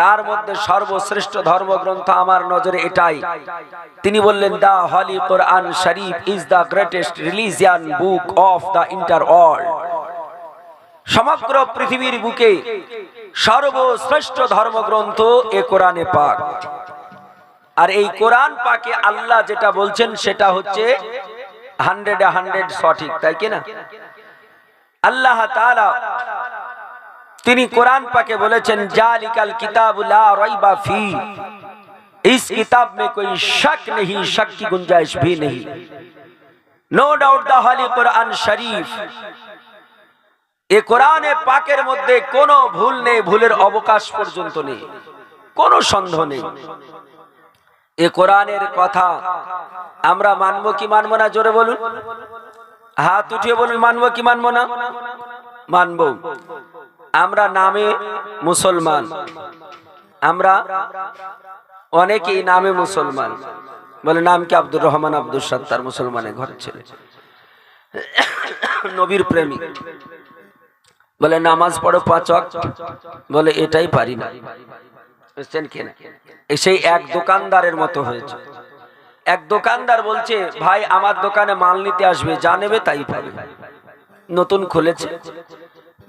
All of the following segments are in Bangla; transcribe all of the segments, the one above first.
তার মধ্যে সর্বশ্রেষ্ঠ ধর্মগ্রন্থ আমার নজরে এটাই। তিনি বললেন, the holy Quran Sharif is the greatest religion book of the inter world. সমগ্র পৃথিবীর বুকে সর্বশ্রেষ্ঠ ধর্মগ্রন্থ এ কোরআনে পাক। আর এই কোরআন পাকে আল্লাহ যেটা বলছেন সেটা হচ্ছে হান্ড্রেড হান্ড্রেড সঠিক, তাই কি না? আল্লাহ তাআলা তিনি কোরআন পাকে বলেছেন জালিকাল কিতাব লা রাইবা ফি इस किताब में कोई शक नहीं शक की गुंजाइश भी नहीं নো ডাউট দা হলি কোরআন শরীফ এ কোরআনে পাকের মধ্যে কোনো ভুল নেই ভুলের অবকাশ পর্যন্ত নেই কোনো সন্দেহ নেই এ কোরআনের কথা আমরা মানবো কি মানবো না জোরে বলুন হাত উঠিয়ে বলুন মানবো কি মানবো না মানবো আমরা নামে মুসলমান। আমরা অনেকেই নামে মুসলমান। বলে, নাম কি আব্দুর রহমান আব্দুল সত্তার মুসলমানের ঘর ছেলে? নবীর প্রেমিক। বলে, নামাজ পড়ো পাচক বলে, এটাই পারি না। সেই এক দোকানদারের মতো হয়েছে। এক দোকানদার বলছে, ভাই, আমার দোকানে মাল নিতে আসবে, যা নেবে তাই পাবে। নতুন খুলেছে।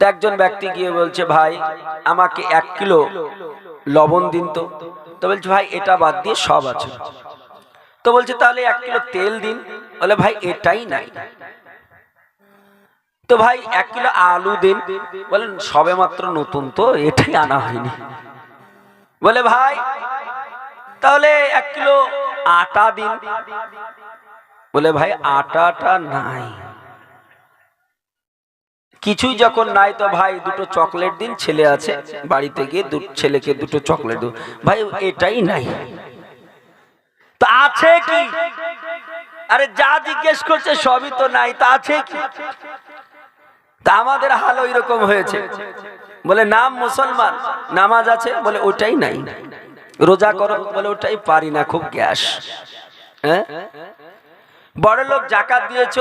একজন ব্যক্তি গিয়ে বলছে, ভাই, আমাকে এক কিলো লবণ দিন তো। তো বলছে, ভাই, এটা বাদ দিয়ে সব আছে। তো বলছে, তাহলে এক কিলো তেল দিন। বলে, ভাই, এটাই নাই। তো ভাই, এক কিলো আলু দিন। বলেন, সবে মাত্র নতুন তো, এটাই আনা হয়নি। বলে, ভাই, তাহলে এক কিলো আটা দিন। বলে, ভাই আটাটা নাই। কিছুই যখন নাই তো ভাই দুটো চকলেট দিন ছেলে আছে, বাড়িতে গিয়ে দু ছেলেকে দুটো চকলেট দিন ভাই এটাই নাই। তো আছে কি? আরে যা জিজ্ঞেস করছে সবই তো নাই, তা আছে কি? তা আমাদের হাল ওই রকম হয়েছে। বলে, নাম মুসলমান, নামাজ আছে? বলে, ওটাই নাই। রোজা করো। বলে, ওটাই পারি না, খুব গ্যাস। হ্যাঁ? বড় লোক জাকাত দিয়েছ?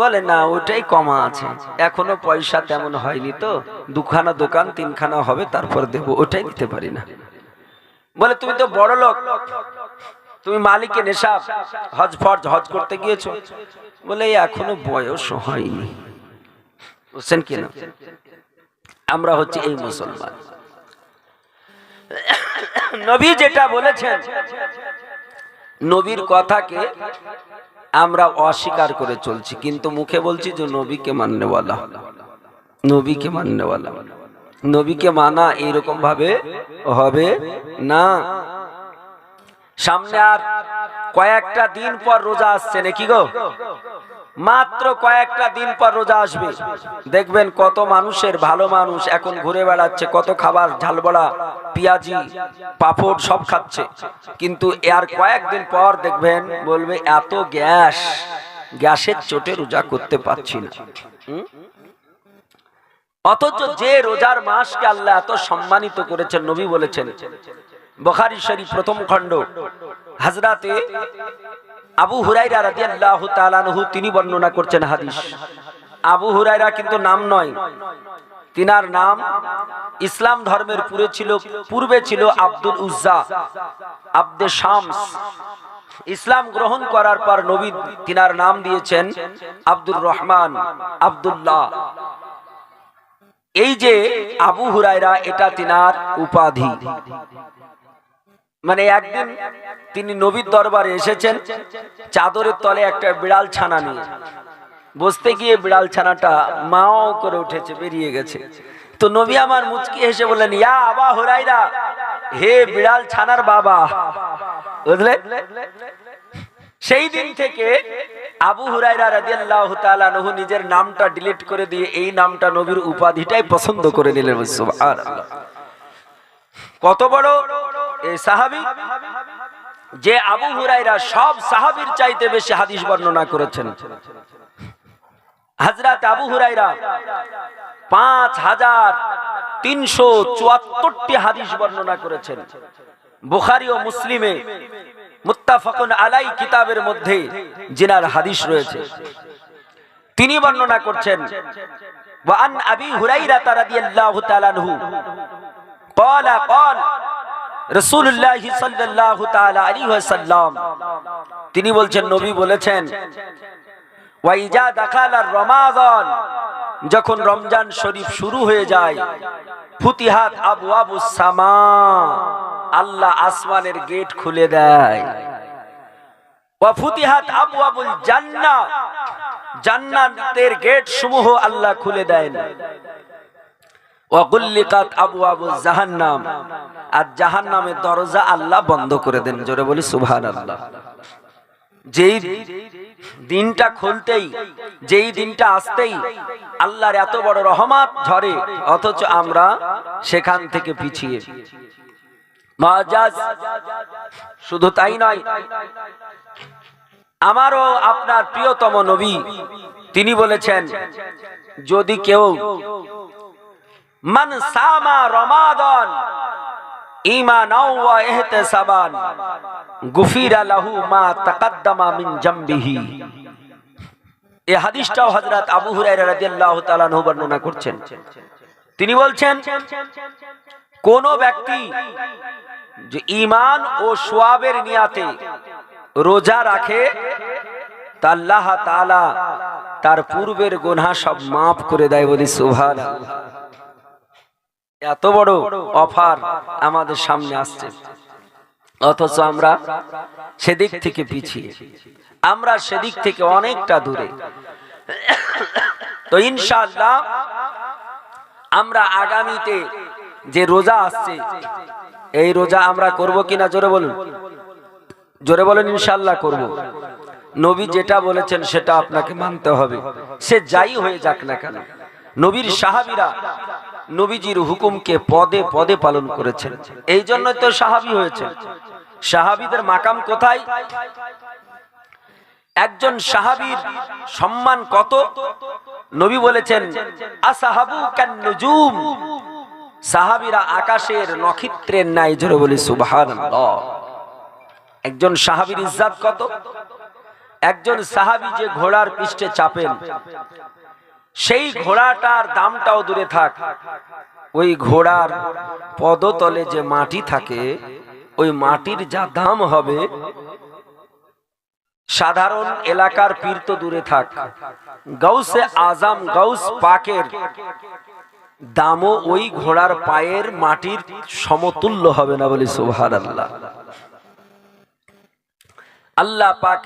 বলে, না, ওটাই কমা আছে। এখনও পয়সা তেমন হয়নি তো। দুখানা দোকান, তিনখানা হবে, তারপর দেবো। ওটাই দিতে পারি না। বলে, তুমি তো বড় লোক তুমি মালিকে নেশাব। হজ ফরজ, হজ করতে গিয়েছো? বলে এখনও বয়স হয়নি। বুঝছেন কি না? আমরা হচ্ছে এই মুসলমান। নবী যেটা বলেছেন, নবীর কথাকে আমরা অস্বীকার করে চলছি, কিন্তু মুখে বলছি যে নবীকে মান্যওয়ালা নবীকে মান্যওয়ালা নবীকে মানা এইরকম ভাবে হবে না। সামনে আর কয়েকটা দিন পর রোজা আসছে নাকি গো? মাত্র কয়েকটা দিন পর রোজা আসবে। দেখবেন কত মানুষের ভালো মানুষ এখন ঘুরে বেড়াচ্ছে, কত খাবার ঝালবড়া, পেঁয়াজি, পাপড় সব খাচ্ছে। কিন্তু এর কয়েকদিন পর দেখবেন বলবে, এত গ্যাস, গ্যাসের চোটে রোজা করতে পারছি না। অথচ যে রোজার মাসকে আল্লাহ এত সম্মানিত করেছেন, নবী বলেছেন। বখারি শরীফ প্রথম খণ্ড হাজরাতে আবু হুরাইরা রাদিয়াল্লাহু তাআলা আনহু, তিনি বর্ণনা করছেন হাদিস। আবু হুরাইরা কিন্তু নাম নয়। তিনার নাম ইসলাম ধর্মের পুরে ছিল, পূর্বে ছিল আব্দুল উজ্জা, আব্দে শামস। ইসলাম গ্রহণ করার পর নবী তিনার নাম দিয়েছেন আব্দুর রহমান, আব্দুল্লাহ। এই যে আবু হুরাইরা এটা তিনার উপাধি। মানে একদিন তিনি নবীর দরবারে এসেছেন, চাদরের তলে একটা বিড়াল ছানা নিয়ে। বসতে গিয়ে বিড়াল ছানাটা মাও করে উঠেছে, বেরিয়ে গেছে। তো নবী আমার মুচকি হেসে বললেন, ইয়া আবা হুরাইরা হে বিড়াল ছানার বাবা। বুঝলে? সেই দিন থেকে আবু হুরাইরা রাদিয়াল্লাহু তাআলা নহু নিজের নামটা ডিলিট করে দিয়ে এই নামটা নবীর উপাধিটাই পছন্দ করে নিলেন সুবহানাল্লাহ। কত বড়? এই সাহাবী, যে আবু হুরাইরা সব সাহাবীর চাইতে বেশি হাদিস বর্ণনা করেছেন। হাজরাত আবু হুরাইরা পাঁচ হাজার তিনশো চুয়াত্তরটি হাদিস বর্ণনা করেছেন। বুখারি ও মুসলিমে মুত্তাফাকুন আলাই কিতাবের মধ্যে জিনার হাদিস রয়েছে। তিনি বর্ণনা করছেন ওয়ান আবি হুরাইরা রাদিয়াল্লাহু তাআলা আনহু قال قال রাসূলুল্লাহ সাল্লাল্লাহু তাআলা আলাইহি ওয়াসাল্লাম তিনি বলছেন নবী বলেছেন ওয়াইজা দাখালার রমাদান যখন রমজান শরীফ শুরু হয়ে যায় ফুতিহাত আবু আবু সামা আল্লাহ আসমানের গেট খুলে দেয় ওয়া ফুতিহাত আবু আবুল জান্নাহ জান্নাতের গেট সমূহ আল্লাহ খুলে দেন ওয়াগুল্লিকাত আবু আবু জাহান্নাম। আর জাহান্নামের দরজা আল্লাহ বন্ধ করে দেন, জোরে বলি সুবহানাল্লাহ। যেই দিনটা খুলতেই, যেই দিনটা আসতেই আল্লাহর এত বড় রহমত ঝরে, অথচ আমরা সেখান থেকে পিছিয়ে। মাজাজ শুধু তাই নয়, আমারও আপনার প্রিয়তম নবী, তিনি বলেছেন, যদি কেউ মান সামা রমাদান, ঈমানাও ওয়া ইহতিসাবান, গুফিরা লাহু মা তাকাদ্দামা মিন জামবিহি। এই হাদিসটাও হযরত আবু হুরায়রা রাদিয়াল্লাহু তাআলা আনহু বর্ণনা করছেন। তিনি বলছেন, কোন ব্যক্তি যে ঈমান ও সোয়াবের নিয়াতে রোজা রাখে, তা আল্লাহ তাআলা তার পূর্বের গুনাহ সব মাফ করে দেয় বলি সুবহানাল্লাহ। এত বড় অফার আমাদের সামনে আসছে। অথচ আমরা সেদিক থেকে পিছিয়ে। আমরা সেদিক থেকে অনেকটা দূরে। তো ইনশাআল্লাহ আমরা আগামীতে যে রোজা আসছে, এই রোজা আমরা করব কিনা জোরে বলুন? জোরে বলেন, ইনশাআল্লাহ করব। নবী যেটা বলেছেন সেটা আপনাকে মানতে হবে। সে যাই হয়ে যাক না কেন, নবীর সাহাবীরা নবীজির হুকুমকে পদে পদে পালন করেছেন। এই জন্য তো সাহাবি হয়েছে। সাহাবিদের মাকাম কোথায়? একজন সাহাবীর সম্মান কত? নবী বলেছেন, আসাহাবু কান নুজুম। সাহাবীরা আকাশের নক্ষত্রের ন্যায় জোরে বলি, সুবহানাল্লাহ। একজন সাহাবীর ইজ্জত কত? একজন সাহাবী যে ঘোড়ার পৃষ্ঠে চাপেন সেই ঘোড়াটার দামটাও দূরে থাক। ওই ঘোড়ার পদতলে যে মাটি থাকে, ওই মাটির যা দাম হবে, সাধারণ এলাকার পীর তো দূরে থাক। গাউসে আজাম গাউস পাকের দামও ওই ঘোড়ার পায়ের মাটির সমতুল্য হবে না বলে সুভার আল্লাহ আল্লাহ পাক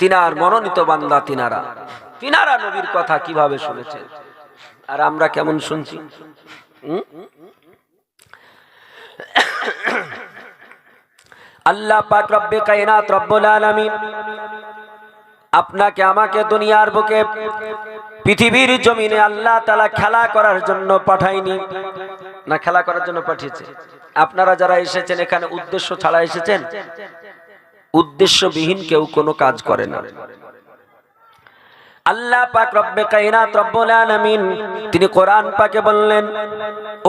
তিনার মনোনীত বান্দা তিনারা। তিনারা নবীর কথা কীভাবে শুনেছেন? আর আমরা কেমন শুনছি? আল্লাহ পাক রব্বে কায়নাত রব্বুল আলামিন আপনাকে আমাকে দুনিয়ার বুকে পৃথিবীর জমিনে আল্লাহ তালা খেলা করার জন্য পাঠায়নি। না, খেলা করার জন্য পাঠিয়েছে। আপনারা যারা এসেছেন, এখানে উদ্দেশ্য ছাড়া এসেছেন? উদ্দেশ্যবিহীন কেউ কোনো কাজ করে না। আল্লাহ পাক রব্বে কায়নাত রব্বুল আলামিন, তিনি কোরআন পাকে বললেন,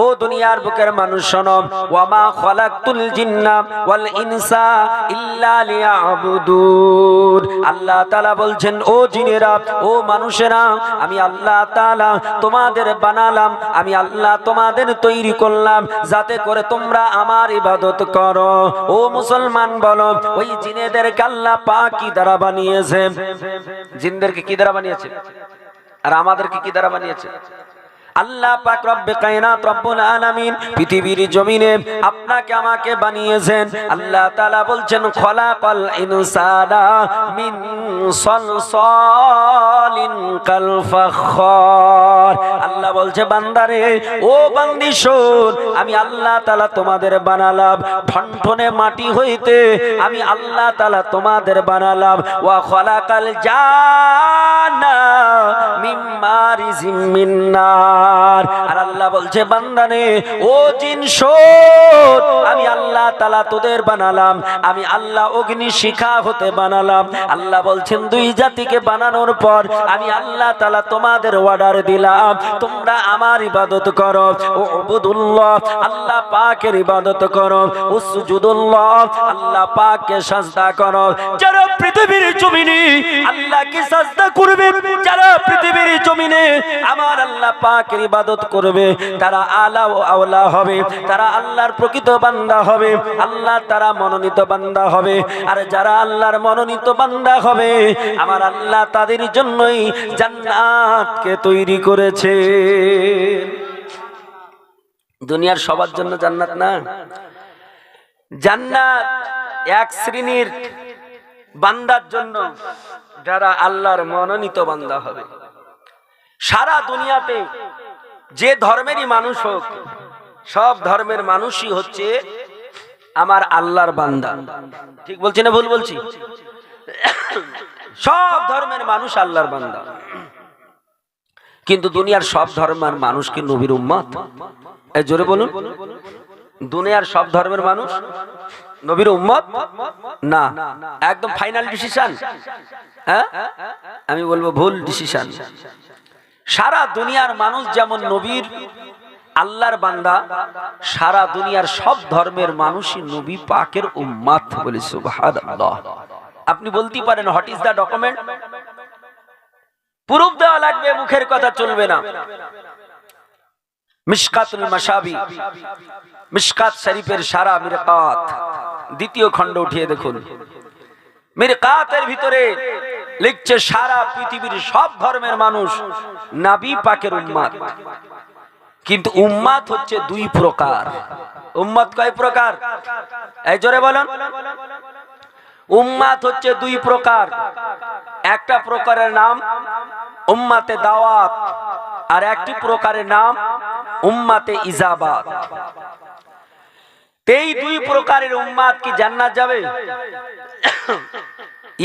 ও দুনিয়ার বুকের মানুষ শোনো ওয়া মা খালাকতুল জিন্না ওয়াল ইনসা ইল্লা লিয়াবুদুন। আল্লাহ তাআলা বলছেন, ও জিনেরা, ও মানুষেরা, আমি আল্লাহ তাআলা তোমাদের বানালাম, আমি আল্লাহ তোমাদের তৈরি করলাম, যাতে করে তোমরা আমার ইবাদত করো। ও মুসলমান বলো, ওই জিনেদেরকে আল্লাহ পাক কি দ্বারা বানিয়েছে? জিনদেরকে কি দ্বারা বানিয়েছে? আর আমাদেরকে কি দ্বারা বানিয়েছে? আল্লাহ পাক রব্বে কায়নাত রব্বুল আলামিন পৃথিবীর জমিনে আপনাকে আমাকে বানিয়েছেন। আল্লাহ তাআলা বলছেন, খলাকাল ইনসানা মিন সলসালিন কাল আল্লাহ বলছে, বান্দারে, ও বান্দি আমি আল্লাহ তাআলা তোমাদের বানালাম। মাটি হইতে আমি আল্লাহ তাআলা তোমাদের বানালাম। খলাকাল আর আল্লাহ বলছে ও আমি আল্লাহ তাআলা তোদের বানালাম। আমি আল্লাহ অগ্নি শিখা হতে বানালাম। আল্লাহ বলছেন, দুই জাতিকে বানানোর পর আমি আল্লাহ তাআলা তোমাদের অর্ডার দিলাম। তোমরা আমার ইবাদত করো। ও উবুদুল্লাহ, আল্লাহ পাকের ইবাদত করো। উসজুদুল্লাহ, আল্লাহ পাককে সাজদা করো। যারা পৃথিবীর জমিনে আল্লাহ যাকে সাজদা করবে, যারা পৃথিবীর জমিনে আমার আল্লাহ পাকের ইবাদত করবে, তারা আলা ও আওলা হবে, তারা আল্লাহর প্রকৃত বান্দা হবে, আল্লাহ তারা মনোনীত বান্দা হবে। আর যারা আল্লাহর মনোনীত বান্দা হবে, আমার আল্লাহ তাদের জন্যই জান্নাতকে তৈরি করেছে। দুনিয়ার সবার জন্য জান্নাত না? জান্নাত এক শ্রেণির বান্দার জন্য যারা আল্লাহর মনোনীত বান্দা হবে। সারা দুনিয়াতে যে ধর্মেরই মানুষ হোক, সব ধর্মের মানুষই হচ্ছে আমার আল্লাহর বান্দা। ঠিক বলছি না ভুল বলছি? সব ধর্মের মানুষ আল্লাহর বান্দা। কিন্তু দুনিয়ার সব ধর্মের মানুষ কি নবীর উম্মত? এই জোরে বলুন। দুনিয়ার সব ধর্মের মানুষ নবীর উম্মত? না। একদম ফাইনাল ডিসিশন হ্যাঁ? আমি বলব ভুল ডিসিশন সারা দুনিয়ার মানুষ যেমন নবীর, আল্লাহর বান্দা, সারা দুনিয়ার সব ধর্মের মানুষই নবী পাকের উম্মাত বলে সুবহানাল্লাহ। আপনি বলতে পারেন what is the document proof দেওয়া লাগবে, মুখের কথা চলবে না। মিশকাতুল মাসাবি মিশকাত শরীফের সারা মিরকাত। দ্বিতীয় খণ্ড উঠিয়ে দেখুন। মিরকাতের ভিতরে লিখছে, সারা পৃথিবীর সব ধর্মের মানুষ নাবি পাকের উম্মাদ। কিন্তু উম্মাদ হচ্ছে দুই প্রকার। উম্মাদ কয় প্রকার? এই জোরে বলেন। উম্মাত হচ্ছে দুই প্রকার। একটা প্রকারের নাম উম্মাতে দাওয়াত, আর একটি প্রকারের নাম উম্মাতে ইজাবাত। এই দুই প্রকারের উম্মাদ কি জান্নাত যাবে?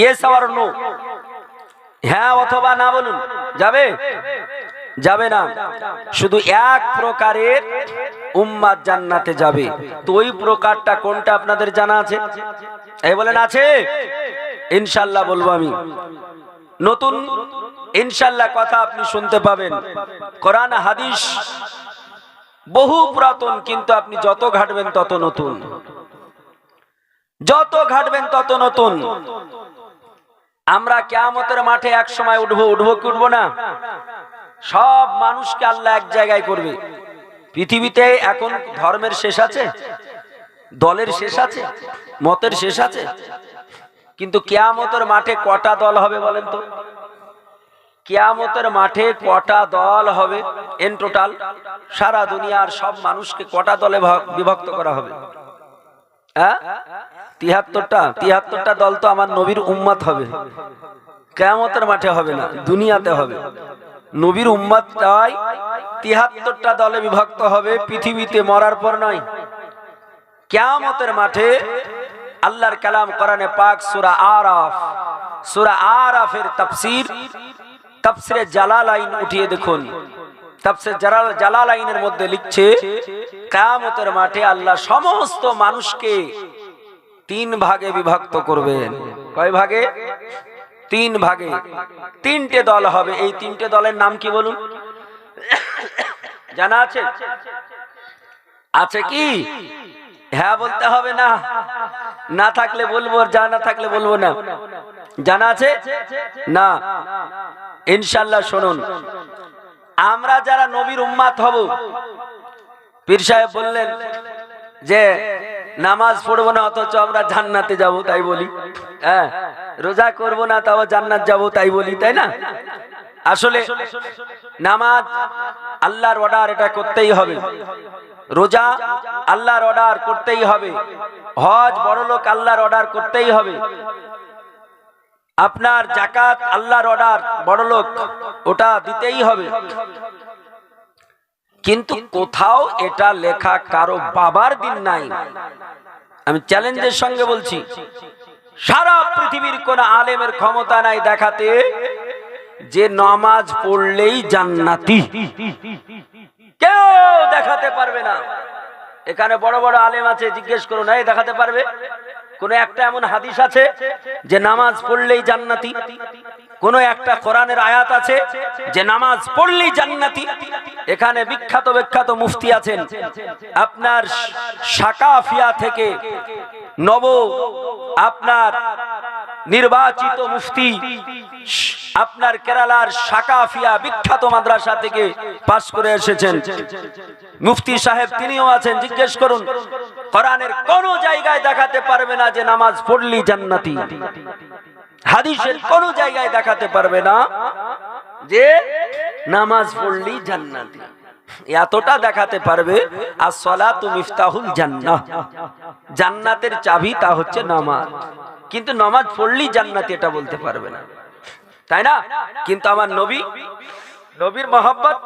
ইয়েস আর নো হ্যাঁ অথবা না বলুন, যাবে? যাবে না। শুধু এক প্রকারের উম্মাদ জান্নাতে যাবে। তো ওই প্রকারটা কোনটা আপনাদের জানা আছে? এই বলেন আছে? ইনশাল্লাহ বলব আমি। নতুন, ইনশাল্লাহ কথা আপনি শুনতে পাবেন। কোরআন, হাদিস বহু পুরাতন, কিন্তু আপনি যত ঘাটবেন তত নতুন। যত ঘাটবেন তত নতুন। আমরা কেয়ামতের মাঠে এক সময় উঠবো উঠবো কি উঠবো না? সব মানুষকে আল্লাহ এক জায়গায় করবে। পৃথিবীতে এখন ধর্মের শেষ আছে? দলের শেষ আছে? মতের শেষ আছে? কিন্তু কেয়ামতের মাঠে কটা দল হবে বলেন তো? কেয়ামতের মাঠে কটা দল হবে এন টোটাল সারা দুনিয়ার সব মানুষকে কটা দলে বিভক্ত করা হবে? হ্যাঁ? তিয়াত্তরটা? তিয়াত্তরটা দল তো আমার নবীর উম্মাত হবে। কেয়ামতের মাঠে হবে না, দুনিয়াতে হবে। নবীর উম্মাতটাই তিয়াত্তরটা দলে বিভক্ত হবে, পৃথিবীতে মরার পর নয়। কেয়ামতের মাঠে আল্লাহর কালাম কোরআনে পাক সূরা আরাফ। সূরা আরাফের তাফসীর, তাফসিরে জালালাইন উঠিয়ে দেখুন। তাফসির জালাল, জালালাইনের মধ্যে লিখছে, কিয়ামতের মাঠে আল্লাহ সমস্ত মানুষকে তিন ভাগে বিভক্ত করবেন। কয় ভাগে? তিন ভাগে। তিনটে দল হবে। এই তিনটে দলের নাম কি বলুন? জানা আছে? আছে কি? হ্যাঁ বলতে হবে না। না থাকলে বলব, আর জানা থাকলে বলব না। জানা আছে? না। ইনশাল্লাহ শুনুন। আমরা যারা নবীর উম্মাত হব, পীর সাহেব বললেন যে, নামাজ পড়ব না, অথচ আমরা জান্নাতে যাব, তাই বলি। হ্যাঁ রোজা করব না, তাও জান্নাত যাব, তাই বলি, তাই না? আসলে নামাজ আল্লাহর অর্ডার এটা করতেই হবে। রোজা আল্লাহর অর্ডার করতেই হবে। হজ বড় লোক আল্লাহর অর্ডার করতেই হবে। আপনার জাকাত আল্লাহর অর্ডার বড় লোক ওটা দিতেই হবে। কিন্তু কোথাও এটা লেখা কারও বাবার দিন নাই। আমি চ্যালেঞ্জের সঙ্গে বলছি, সারা পৃথিবীর কোন আলেমের ক্ষমতা নাই দেখাতে যে নামাজ পড়লেই জান্নাতি। কেউ দেখাতে পারবে না। এখানে বড় বড় আলেম আছে, জিজ্ঞেস করুন এই দেখাতে পারবে? কোন একটা এমন হাদিস আছে যে নামাজ পড়লেই জান্নাতি? কোন একটা কোরআনের আয়াত আছে যে নামাজ পড়লেই জান্নাতি। এখানে বিখ্যাত বিখ্যাত মুফতি আছেন। আপনার সাকাফিয়া থেকে নব আপনার নির্বাচিত মুফতি, আপনার কেরালার সাকাফিয়া বিখ্যাত মাদ্রাসা থেকে পাশ করে এসেছেন। মুফতি সাহেব তিনিও আছেন, জিজ্ঞেস করুন, কোরআনের কোন জায়গায় দেখাতে পারবে না যে নামাজ পড়লি জান্নাতি। হাদিসের কোন জায়গায় দেখাতে পারবে না যে নামাজ পড়লি জান্নাতি। এতটা দেখাতে পারবে আর সলাতু মিফতাহুল জান্নাহ। জান্নাতের চাবি তা হচ্ছে নামাজ। কিন্তু নামাজ পড়লি জান্নাতি এটা বলতে পারবে না। তাই না? কিন্তু আমার নবী নবীর মোহাম্মত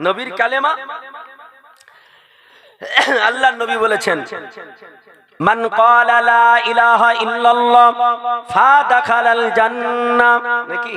নবীর কালেমা আল্লাহ নবী বলেছেন মান ক্বালা লা ইলাহা ইল্লাল্লাহ ফাদাখালাল জান্নাহ। নাকি?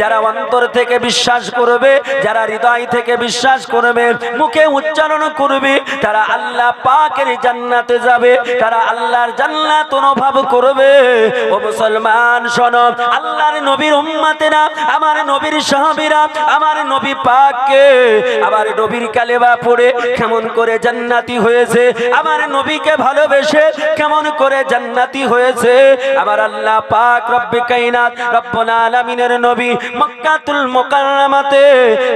যারা অন্তর থেকে বিশ্বাস করবে, যারা হৃদয় থেকে বিশ্বাস করবে, মুখে উচ্চারণ করবে, তারা আল্লাহ পাকের জান্নাতে যাবে, তারা আল্লাহর জান্নাত অনুভব করবে। ও মুসলমান, শোনো, আল্লাহর নবীর উম্মাতেরা, আমার নবীর সাহাবীরা, আমার নবী পাককে আমার নবীর কালেবা পড়ে কেমন করে জান্নাতি হয়েছে, আমার নবীকে ভালোবেসে কেমন করে জান্নাতি হয়েছে আমার আল্লাহ পাক রব্বে কাইনাত, রব্বুল আলামিনের নবী মক্কাতুল মুকাররমাতে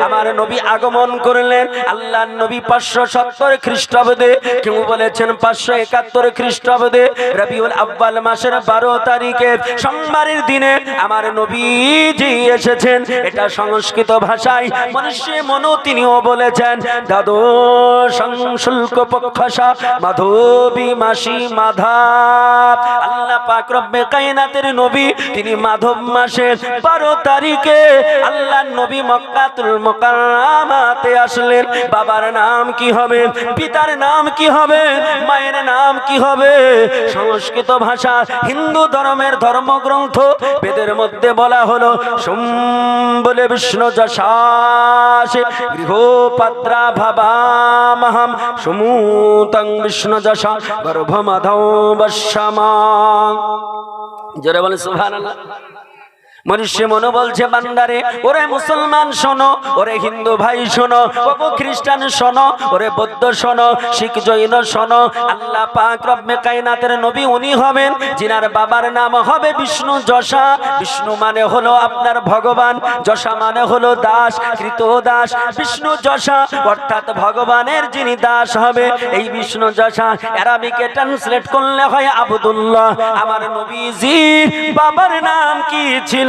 আমার নবী আগমন করলেন। আল্লাহর নবী 570 খ্রিস্টাব্দে, কেউ বলেছেন 571 খ্রিস্টাব্দে, রবিউল আব্বাল মাসের 12 তারিখে সোমবারের দিনে আমার নবীজি এসেছেন। এটা সংস্কৃত ভাষায় মনুষ্য মনো তিনিও বলেছেন, দাদু সংশুল্ক পক্ষসা, মাধবী মাসি মাধাব আল্লাহ পাক রব্বে কায়নাতের নবী তিনি মাধব মাসের বারো তারিখে আল্লাহ নবী মক্কাতুল মোকাররামাতে আসলেন। বাবার নাম কি হবে? পিতার নাম কি হবে? মায়ের নাম কি হবে? সংস্কৃত ভাষা হিন্দু ধর্মের ধর্মগ্রন্থ বেদের মধ্যে বলা হলো সোম বলে বিষ্ণু যশাসে গৃহপাত্রা ভাবামহম সমুতং বিষ্ণু যশা গর্ভমাধৌ বশ্যমা জোরে বলে সুবহানাল্লাহ। মনুষ্য মনে বলছে বান্দারে, ওরে মুসলমান শোনো, ওরে হিন্দু ভাই শোনো ওগো খ্রিস্টান শোনো, ওরে বৌদ্ধ শোনো, শিখ জৈন শোনো, আল্লাহ পাক রব্বে কায়নাতের নবী উনি হবেন জিনার বাবার নাম হবে বিষ্ণু যশা, বিষ্ণু মানে হলো আপনার ভগবান, যশা মানে হলো দাস, কৃত দাস, বিষ্ণু যশা, অর্থাৎ ভগবানের যিনি দাস হবে, এই বিষ্ণু যশা অ্যারাবিকে ট্রান্সলেট করলে হয় আবদুল্লাহ, আমার নবীজির বাবার নাম কি ছিল?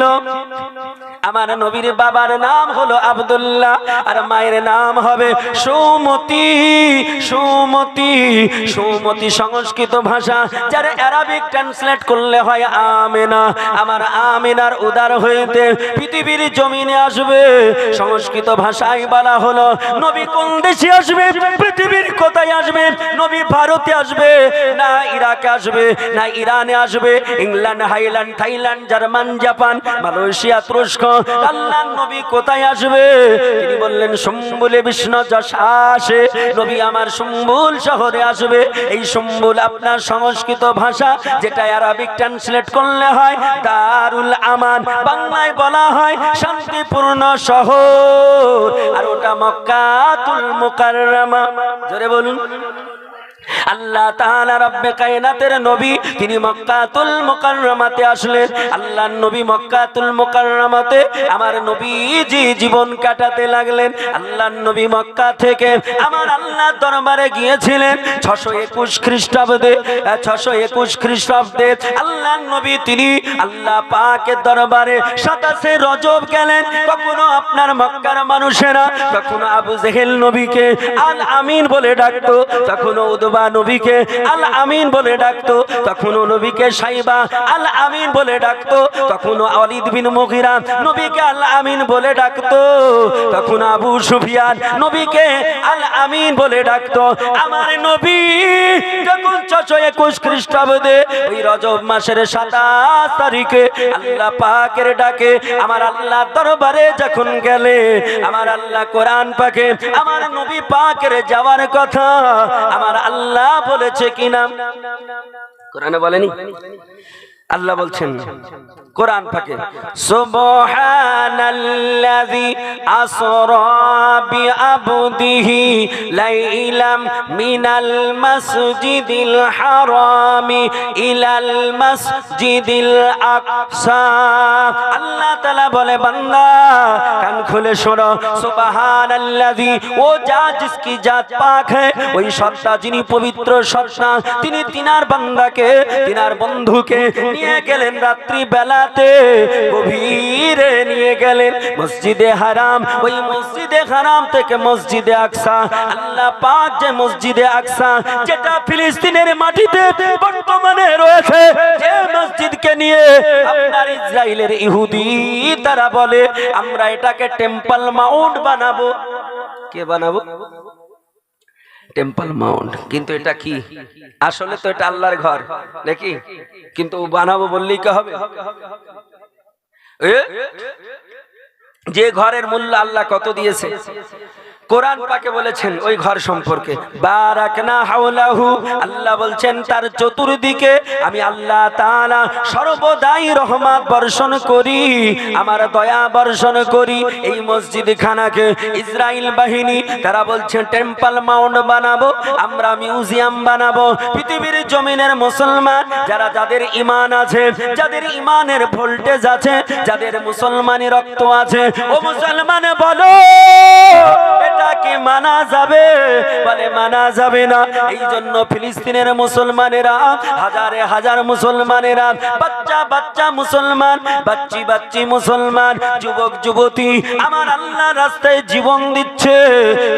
আমার নবীর বাবার নাম হলো আব্দুল্লাহ, আর মায়ের নাম হবে সুমতি সুমতি সুমতি সংস্কৃত ভাষা, যার অ্যারাবিক ট্রান্সলেট করলে হয় আমেনা। আমার আমেনার উদার হইতে পৃথিবীর জমিনে আসবে, সংস্কৃত ভাষায় বলা হলো, নবী কোন দেশে আসবে? পৃথিবীর কোথায় আসবে? নবী ভারতে আসবে, না ইরাকে আসবে, না ইরানে আসবে, England, Highland, Thailand, German, Japan Malaysia তুরস্ক আল্লাহ নবী কোথায় আসবে? তিনি বললেন, সম্বুলে বিষ্ণু যশাসে নবী আমার সম্বুল শহরে আসবে। এই সম্বুল আপনার সংস্কৃত ভাষা, যেটা আরবিক ট্রান্সলেট করলে হয়, দারুল আমান, বাংলায় বলা হয়, শান্তিপূর্ণ শহর। আর ওটা মক্কাতুল মুকাররমা। জোরে বলুন। আল্লাহ তাআলা রব্বে কায়নাতের নবী, তিনি মক্কাতুল মুকাররমাতে আসলেন। আল্লাহর নবী মক্কাতুল মুকাররমাতে আমার নবীজি জীবন কাটাতে লাগলেন। আল্লাহর নবী মক্কা থেকে আমার আল্লাহর দরবারে গিয়েছিলেন 621 খ্রিস্টাব্দে 621 খ্রিস্টাব্দে। আল্লাহর নবী তিনি আল্লাহ পাকের দরবারে 27 রজব গেলেন। কখনো আপনার মক্কার মানুষেরা, কখনো আবু জেহেল নবীকে আল আমিন বলে ডাকতো তখনও উদবা নবীকে আল আমিন বলে ডাকতো কখনো নবীকে সাইবা আল আমিন বলে ডাকতো কখনো অলিদ বিন মুগিরা নবীকে আল আমিন বলে ডাকতো কখনো আবু সুফিয়ান নবীকে আল আমিন বলে ডাকতো, আমার নবী যখন ছশো একুশ খ্রিস্টাব্দে ওই রজব মাসের সাতাশ তারিখে আল্লাহ পাকের ডাকে, আমার আল্লাহ দরবারে যখন গেলে, আমার আল্লাহ কোরআন পাকে, আমার নবী পাকের যাওয়ার কথা, আমার আল্লাহ বলেছে কিনা? কোরআনে বলেনি? আল্লাহ বলছেন কোরআন পাকে সুবহানাল্লাযী আসরা বিআবদিহি লাইলাম মিনাল মাসজিদিল হারামি ইলাল মাসজিদিল আকসা। আল্লাহ তাআলা বলে বান্দা কান খুলে শোনো। সুবহানাল্লাযী ও যা জিসকি জাত পাক है ওই সত্তা যিনি পবিত্র সত্তা তিনি তিনার বান্দাকে তিনার বন্ধুকে নিয়ে গেলেন রাত্রি বেলাতে গভীরে নিয়ে গেলেন মসজিদে হারাম। ওই মসজিদে হারাম থেকে মসজিদে আকসা। আল্লাহ পাক যে মসজিদে আকসা, যেটা ফিলিস্তিনের মাটিতে বর্তমানে রয়েছে, যে মসজিদকে নিয়ে আপনার ইসরায়েলের ইহুদি তারা বলে, আমরা এটাকে টেম্পল মাউন্ট বানাবো। কে বানাবো? টেম্পল মাউন্ট কিন্তু এটা কি? আসলে তো এটা আল্লাহর ঘর, নাকি? কিন্তু বানাবো বললেই কি হবে? যে ঘরের মূল্য আল্লাহ কত দিয়েছে? কোরআন পাকে বলেছেন ওই ঘর সম্পর্কে। আল্লাহ বলছেন, তার চতুর্দিকে আমি আল্লাহ সর্বদাই রহমত বর্ষণ করি, আমার দয়া বর্ষণ করি। এই মসজিদ খানাকে ইসরাইল বাহিনী, তারা বলছেন টেম্পল মাউন্ট বানাবো, আমরা মিউজিয়াম বানাবো। পৃথিবীর জমিনের মুসলমান, যারা যাদের ইমান আছে, যাদের ইমানের ভোল্টেজ আছে, যাদের মুসলমানি রক্ত আছে, ও মুসলমান বলো এটা কি মানা যাবে? বলে মানা যাবে না। এই জন্য ফিলিস্তিনের মুসলমানেরা, হাজারে হাজার মুসলমানেরা, বাচ্চা বাচ্চা মুসলমান, বাচ্চি বাচ্চি মুসলমান, যুবক যুবতী, আমার আল্লাহ রাস্তায় জীবন দিচ্ছে।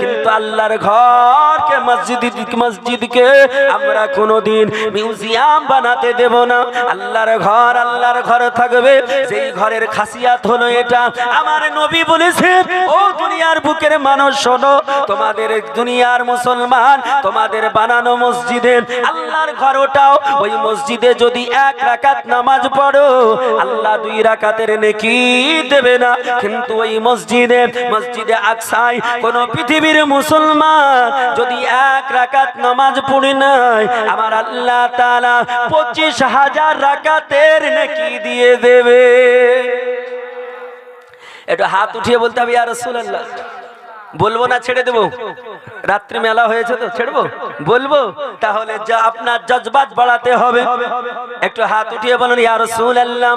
কিন্তু আল্লাহর ঘরকে, মসজিদ, মসজিদকে আমরা কোনোদিন মিউজিয়াম বানাতে দেব না। আল্লাহর ঘর আল্লাহর ঘর থাকবে। সেই ঘরের খাসিয়াত হলো এটা। আমার নবী বলেছে ও দুনিয়ার বুকের মানুষ শোনো তোমাদের দুনিয়ার মুসলমান, তোমাদের বানানো মসজিদে, আল্লাহর ঘর ওটাও ওই মসজিদে যদি এক রাকাত নামাজ পড়ো, আল্লাহ দুই রাকাতের নেকি দেবে না। কিন্তু ওই মসজিদে মসজিদে আকসাই কোন পৃথিবীর মুসলমান যদি এক রাকাত নামাজ পড়ে নাই, আমার আল্লাহ তাআলা পঁচিশ হাজার রাকাতের নেকি দিয়ে দেবে। একটু হাত উঠিয়ে বলতে হবে আর রসুল্লাহ বলব না, ছেড়ে দেবো। রাত্রি মেলা হয়েছে তো, ছেড়বো? বলব? তাহলে আপনার জজবাত বাড়াতে হবে। একটু হাত উঠিয়ে বলুন, ইয়া রসুল আল্লাহ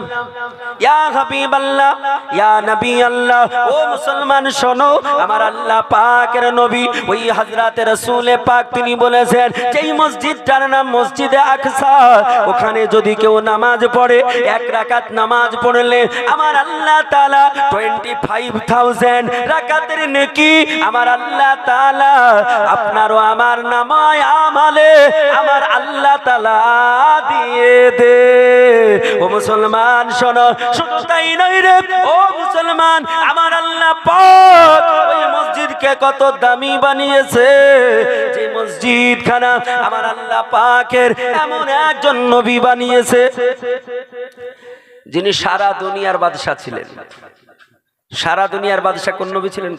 ইয়া হাবিব আল্লাহ ইয়া নবী আল্লাহ ও মুসলমান, শোনো, আমার আল্লাহ পাকের নবী, ওই হযরতে রাসূল পাক তিনি বলেছেন, যেই মসজিদটার নাম মসজিদে আকসা, ওখানে যদি কেউ নামাজ পড়ে, এক রাকাত নামাজ পড়লে আমার আল্লাহ তাআলা 25000 রাকাতের নেকি আমার আল্লাহ তাআলা আপনারও আমার নামায় আমালে আমার আল্লাহ তালা দিয়ে দে। ও মুসলমান, শোনো, শুধু তাই নয় রে। ও মুসলমান, আমার আল্লাহ পাক ওই মসজিদকে কত দামি বানিয়েছে। যে মসজিদ খানা আমার আল্লাহ পাকের এমন একজন নবী বানিয়েছে, যিনি সারা দুনিয়ার বাদশা ছিলেন। সারা দুনিয়ার বাদশা কোন নবী ছিলেন?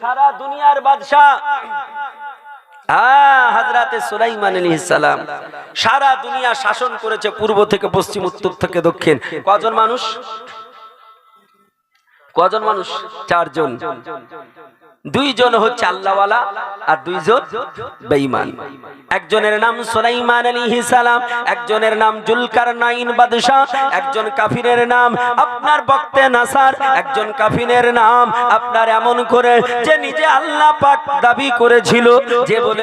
সারা দুনিয়ার বাদশাহ। হ্যাঁ হাজরাতে সুলাইমান আলাইহিস সালাম। সারা দুনিয়া শাসন করেছে পূর্ব থেকে পশ্চিম, উত্তর থেকে দক্ষিণ। কজন মানুষ? কজন মানুষ? চারজন। দুইজন হচ্ছে আল্লাহওয়ালা আর দুইজন বেঈমান। একজনের নাম সুলাইমান আলাইহিস সালাম, একজনের নাম জুলকার নাইন বাদশাহ, একজন কাফিরের নাম আপনার বক্তে নাসার, একজন কাফিরের নাম আপনার এমন করে যে নিজে আল্লাহ পাক দাবি করেছিল, যে বলে